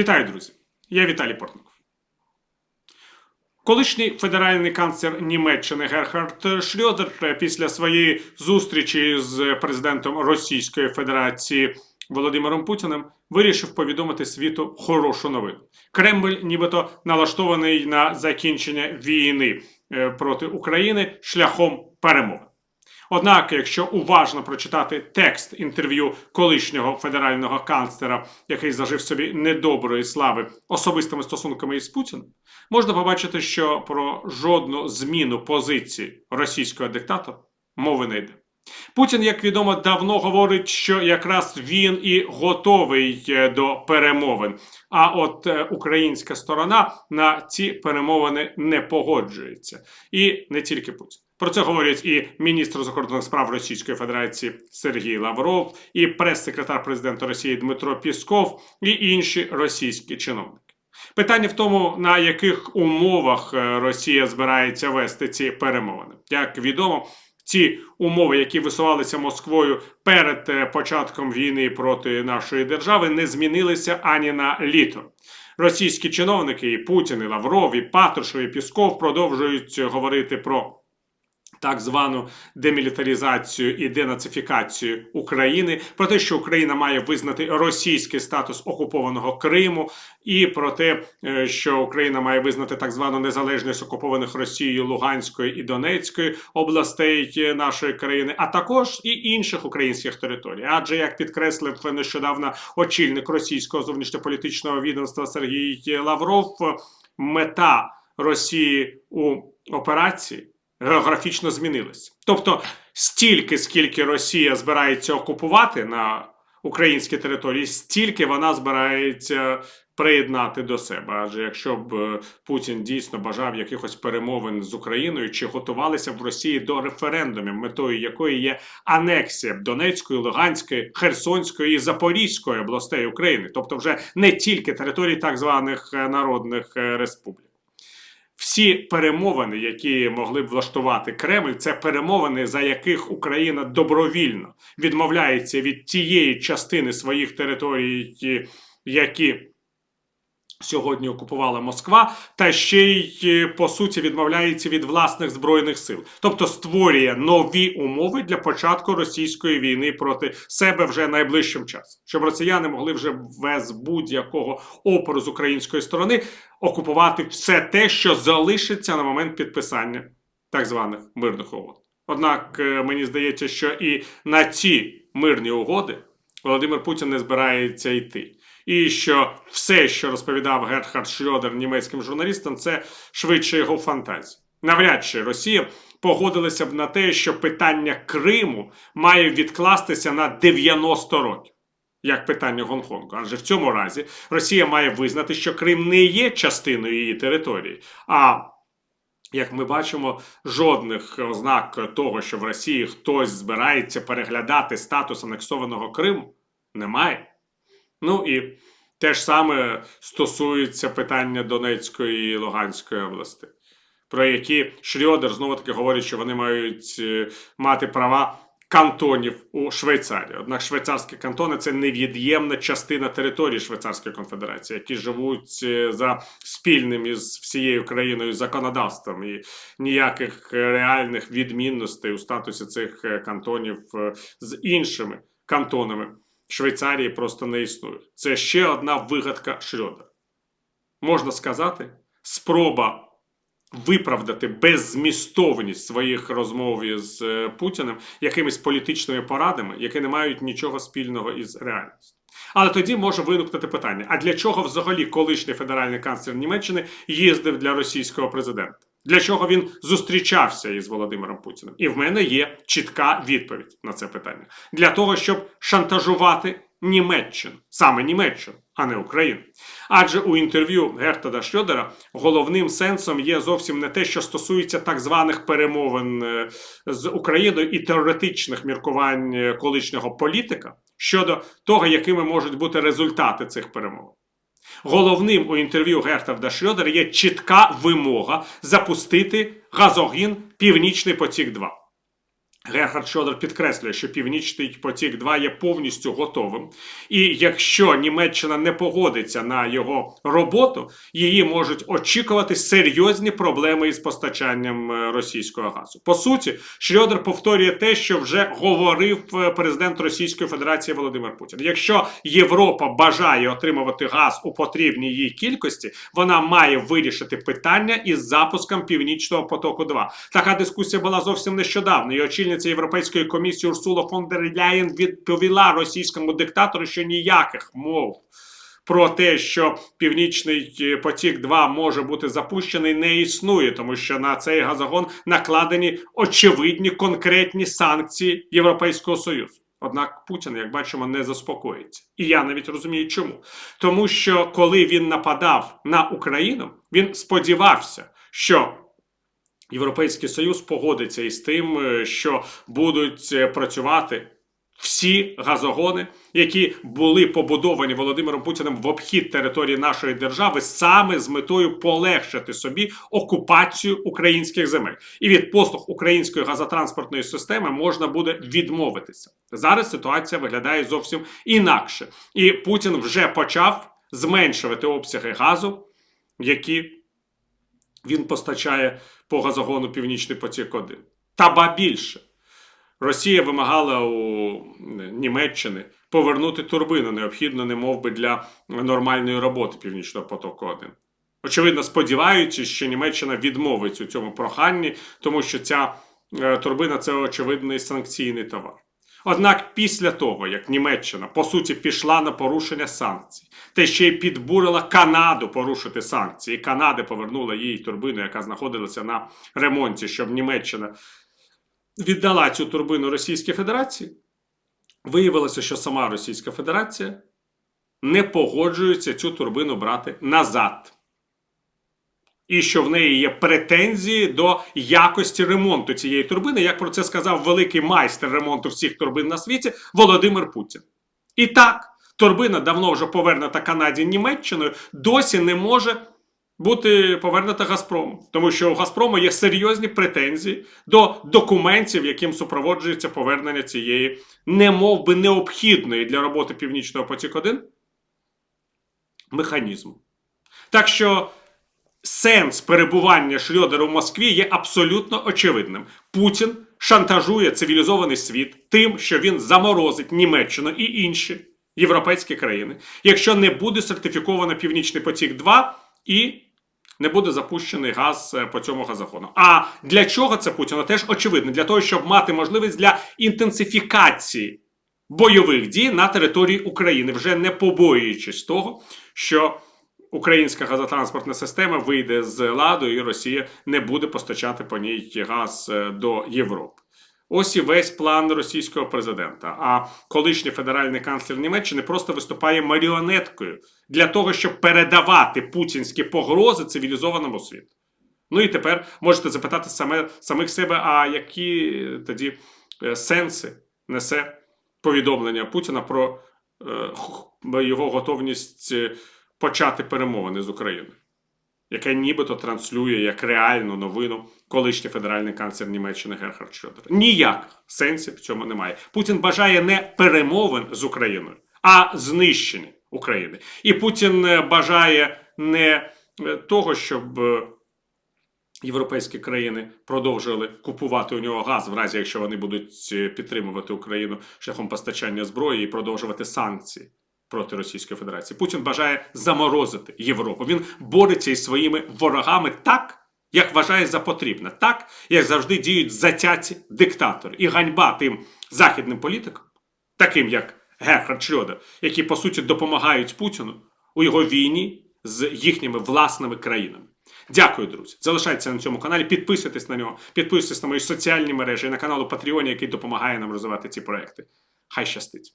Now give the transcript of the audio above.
Вітаю, друзі! Я Віталій Портников. Колишній федеральний канцлер Німеччини Герхард Шльодер після своєї зустрічі з президентом Російської Федерації Володимиром Путіним вирішив повідомити світу хорошу новину. Кремль, нібито налаштований на закінчення війни е, проти України шляхом перемови. Однак, якщо уважно прочитати текст інтерв'ю колишнього федерального канцлера, який зажив собі недоброї слави особистими стосунками із Путіним, можна побачити, що про жодну зміну позиції російського диктатора мови не йде. Путін, як відомо, давно говорить, що якраз він і готовий е, до перемовин. А от е, українська сторона на ці перемовини не погоджується, і не тільки Путін. Про це говорять і міністр закордонних справ Російської Федерації Сергій Лавров, і прес-секретар президента Росії Дмитро Пісков, і інші російські чиновники. Питання в тому, на яких умовах е, Росія збирається вести ці перемовини. Як відомо, ці умови, які висувалися Москвою перед е, початком війни проти нашої держави, не змінилися ані на літо. Російські чиновники, і Путін, і Лавров, і Патрушев, і Пісков продовжують говорити про так звану демілітаризацію і денацифікацію України, про те, що Україна має визнати російський статус окупованого Криму, і про те, е, що Україна має визнати так звану незалежність окупованих Росією Луганської і Донецької областей е, нашої країни, а також і інших українських територій. Адже як підкреслив нещодавно очільник російського зовнішньополітичного відомства Сергій Лавров, мета Росії у операції географічно змінилися. Тобто, стільки, скільки Росія збирається окупувати на українській території, стільки вона збирається приєднати до себе. Адже якщо б е, Путін дійсно бажав якихось перемовин з Україною, чи готувалися в Росії до референдумів, метою якої є анексія Донецької, Луганської, Херсонської і Запорізької областей України, тобто вже не тільки території так званих е, народних е, республік. Всі перемовини, які могли б влаштувати Кремль, це перемовини, за яких Україна добровільно відмовляється від тієї частини своїх територій, які сьогодні окупувала Москва, та ще й по суті відмовляється від власних збройних сил, тобто створює нові умови для початку російської війни проти себе вже найближчим часом, щоб росіяни могли вже без будь-якого опору з української сторони окупувати все те, що залишиться на момент підписання так званих мирних угод. Однак е, мені здається, що і на ці мирні угоди Володимир Путін не збирається йти. І що все, що розповідав Герхард Шльодер німецьким журналістам, це швидше його фантазія. Навряд чи Росія погодилася б на те, що питання Криму має відкластися на 90 років. Як питання Гонконгу, адже в цьому разі Росія має визнати, що Крим не є частиною її території. А як ми бачимо, жодних ознак того, що в Росії хтось збирається переглядати статус анексованого Криму, немає. Ну і те ж саме стосується питання Донецької і Луганської області, про які Шрьодер знову таки говорить, що вони мають е, мати права кантонів у Швейцарії. Однак швейцарські кантони це невід'ємна частина території Швейцарської конфедерації, які живуть е, за спільним із всією країною законодавством, і ніяких реальних відмінностей у статусі цих е, кантонів з іншими кантонами. Швейцарії просто не існує. Це ще одна вигадка Шрёдера. Можна сказати, спроба виправдати беззмістовність своїх розмов із е, Путіним якимись політичними порадами, які не мають нічого спільного із реальністю. Але тоді може виникнути питання: а для чого взагалі колишній федеральний канцлер Німеччини їздив для російського президента? Для чого він зустрічався із Володимиром Путіним? І в мене є чітка відповідь на це питання: для того, щоб шантажувати Німеччину, саме Німеччину, а не Україну. Адже у інтерв'ю Гертада Шльодера головним сенсом є зовсім не те, що стосується так званих перемовин е, з Україною і теоретичних міркувань е, колишнього політика щодо того, якими можуть бути результати цих перемовин. Головним у інтерв'ю Гертарда Шльодера є чітка вимога запустити газогін Північний потік 2 Герхард Шодер підкреслює, що Північний потік 2 є повністю готовим, і якщо Німеччина не погодиться на його роботу, її можуть очікувати серйозні проблеми із постачанням е, російського газу. По суті, Шрёдер повторює те, що вже говорив е, президент Російської Федерації Володимир Путін. Якщо Європа бажає отримувати газ у потрібній їй кількості, вона має вирішити питання із запуском Північного потоку. 2 така дискусія була зовсім нещодавно. І очільниця Європейської комісії Урсула фон дер Ляєн відповіла російському диктатору, що ніяких мов. Про те, що Північний е, потік 2 може бути запущений, не існує, тому що на цей газогон накладені очевидні конкретні санкції Європейського Союзу. Однак Путін, як бачимо, не заспокоїться. І я навіть розумію, чому. Тому що коли він нападав на Україну, він сподівався, що Європейський Союз погодиться із тим, е, що будуть е, працювати всі газогони, які були побудовані Володимиром Путіним в обхід території нашої держави, саме з метою полегшити собі окупацію українських земель. І від послуг української газотранспортної системи можна буде відмовитися. Зараз ситуація виглядає зовсім інакше, і Путін вже почав зменшувати обсяги газу, які він постачає по газогону Північний потік 1 Та ба більше. Росія вимагала у Німеччини повернути турбину, необхідно, не мов би, для нормальної роботи Північного потоку 1 Очевидно, сподіваючись, що Німеччина відмовить у цьому проханні, тому що ця е, турбина це очевидний санкційний товар. Однак після того, як Німеччина по суті пішла на порушення санкцій, та ще й підбурила Канаду порушити санкції, і Канада повернула їй турбину, яка знаходилася на ремонті, щоб Німеччина віддала цю турбину Російській Федерації, виявилося, що сама Російська Федерація не погоджується цю турбину брати назад. І що в неї є претензії до якості ремонту цієї турбини, як про це сказав великий майстер ремонту всіх турбин на світі Володимир Путін. І так, турбина давно вже повернута Канаді Німеччиною, досі не може бути повернута Газпрому, тому що у Газпрому є серйозні претензії до документів, яким супроводжується повернення цієї немов би необхідної для роботи Північного потік 1 механізму. Так що сенс перебування Шльодера в Москві є абсолютно очевидним. Путін шантажує цивілізований світ тим, що він заморозить Німеччину і інші європейські країни, якщо не буде сертифіковано Північний потік 2 і не буде запущений газ е, по цьому газоходу. А для чого це Путіна? Теж очевидно, для того, щоб мати можливість для інтенсифікації бойових дій на території України, вже не побоюючись того, що українська газотранспортна система вийде з ладу, і Росія не буде постачати по ній газ е, до Європи. Ось і весь план російського президента. А колишній федеральний канцлер Німеччини просто виступає маріонеткою для того, щоб передавати путінські погрози цивілізованому світу. Ну і тепер можете запитати саме самих себе, а які тоді е, сенси несе повідомлення Путіна про е, його готовність е, почати перемовини з Україною, яке нібито транслює як реальну новину колишній федеральний канцлер Німеччини Герхард Шрёдер. Ніяких сенсів в цьому немає. Путін бажає не перемовин з Україною, а знищення України. І Путін е, бажає не е, того, щоб. е, Європейські країни продовжували купувати у нього газ, в разі якщо вони будуть підтримувати Україну шляхом постачання зброї і продовжувати санкції проти Російської Федерації. Путін бажає заморозити Європу. Він бореться із своїми ворогами так, як вважає за потрібне, так як завжди діють затяті диктатори. І ганьба тим західним політикам, таким як Герхард Шрёдер, які по суті допомагають Путіну у його війні з їхніми власними країнами. Дякую, друзі. Залишайтеся на цьому каналі, підписуйтесь на нього, підписуйтесь на мої соціальні мережі і на канал у Патреоні, який допомагає нам розвивати ці проекти. Хай щастить!